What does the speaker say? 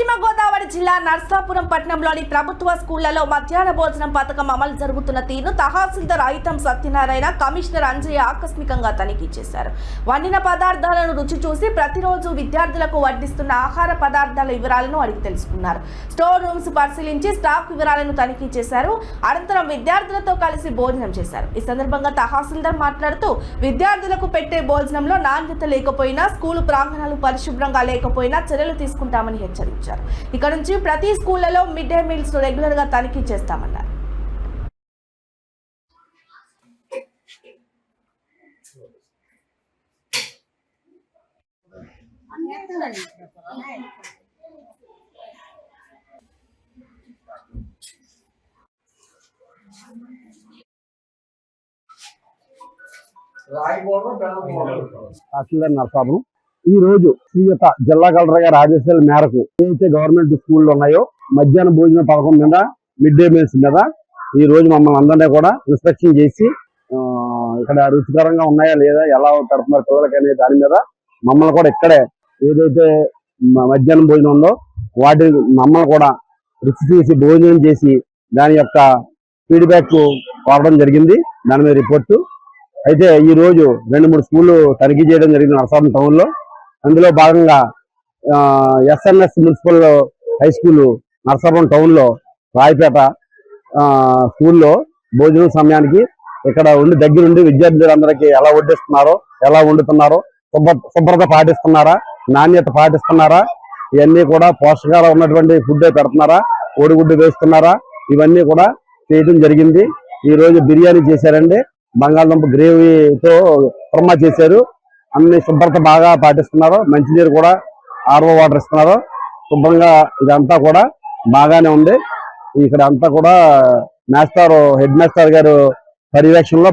పశ్చిమ గోదావరి జిల్లా నర్సాపురం పట్టణంలోని ప్రభుత్వ స్కూళ్ళలో మధ్యాహ్న భోజనం పథకం అమలు జరుగుతున్న తీరును తహసీల్దార్ ఐతం సత్యనారాయణ కమిషనర్ అంజయ్య ఆకస్మికంగా తనిఖీ చేశారు. వండిన పదార్థాలను రుచి చూసి ప్రతిరోజు విద్యార్థులకు వడ్డిస్తున్న ఆహార పదార్థాల వివరాలను అడిగి తెలుసుకున్నారు. స్టోర్ రూమ్స్ పరిశీలించి స్టాక్ వివరాలను తనిఖీ చేశారు. అనంతరం విద్యార్థులతో కలిసి భోజనం చేశారు. ఈ సందర్భంగా తహసీల్దార్ మాట్లాడుతూ విద్యార్థులకు పెట్టే భోజనంలో నాణ్యత లేకపోయినా స్కూలు ప్రాంగణాలు పరిశుభ్రంగా లేకపోయినా చర్యలు తీసుకుంటామని హెచ్చరించారు. ఇక నుంచి ప్రతి స్కూళ్ళలో మిడ్ డే మీల్స్ రెగ్యులర్గా తనిఖీ చేస్తామన్నారు. తహసీల్దార్ నరసాపురం ఈ రోజు శ్రీయుత జిల్లా కలెక్టర్ గారి ఆదేశాల మేరకు ఏదైతే గవర్నమెంట్ స్కూళ్ళు ఉన్నాయో మధ్యాహ్న భోజన పథకం మీద మిడ్ డే మీల్స్ మీద ఈ రోజు మమ్మల్ని అందరినీ కూడా ఇన్స్పెక్షన్ చేసి ఇక్కడ రుచికరంగా ఉన్నాయా లేదా ఎలా పెడుతున్నారు పిల్లలకి అనే దాని మీద మమ్మల్ని కూడా ఇక్కడే ఏదైతే మధ్యాహ్నం భోజనం ఉందో వాటి మమ్మల్ని కూడా రుచి చేసి భోజనం చేసి దాని యొక్క ఫీడ్బ్యాక్ కోరడం జరిగింది. దాని మీద రిపోర్టు. అయితే ఈ రోజు రెండు మూడు స్కూళ్ళు తనిఖీ చేయడం జరిగింది నరసాపురం టౌన్లో. అందులో భాగంగా SNS municipal high school Narsapuram టౌన్లో రాయపేట ఆ, స్కూల్లో భోజనం సమయానికి ఇక్కడ ఉండి దగ్గరుండి విద్యార్థులందరికీ ఎలా వడ్డిస్తున్నారో ఎలా వండుతున్నారో శుభ్ర శుభ్రత పాటిస్తున్నారా నాణ్యత పాటిస్తున్నారా ఇవన్నీ కూడా పోషకాలు ఉన్నటువంటి ఫుడ్ పెడుతున్నారా కోడిగుడ్డు వేస్తున్నారా ఇవన్నీ కూడా చేయడం జరిగింది. ఈ రోజు బిర్యానీ చేశారండి. బంగాళదుంప గ్రేవీతో కుర్మా చేశారు. అన్ని శుభ్రత బాగా పాటిస్తున్నారు. మంచినీరు కూడా ఆర్ఓ వాటర్ ఇస్తున్నారు. శుభ్రంగా ఇదంతా కూడా బాగానే ఉంది. ఇక్కడ అంతా కూడా మాస్టర్ హెడ్ మాస్టర్ గారు పర్యవేక్షణలో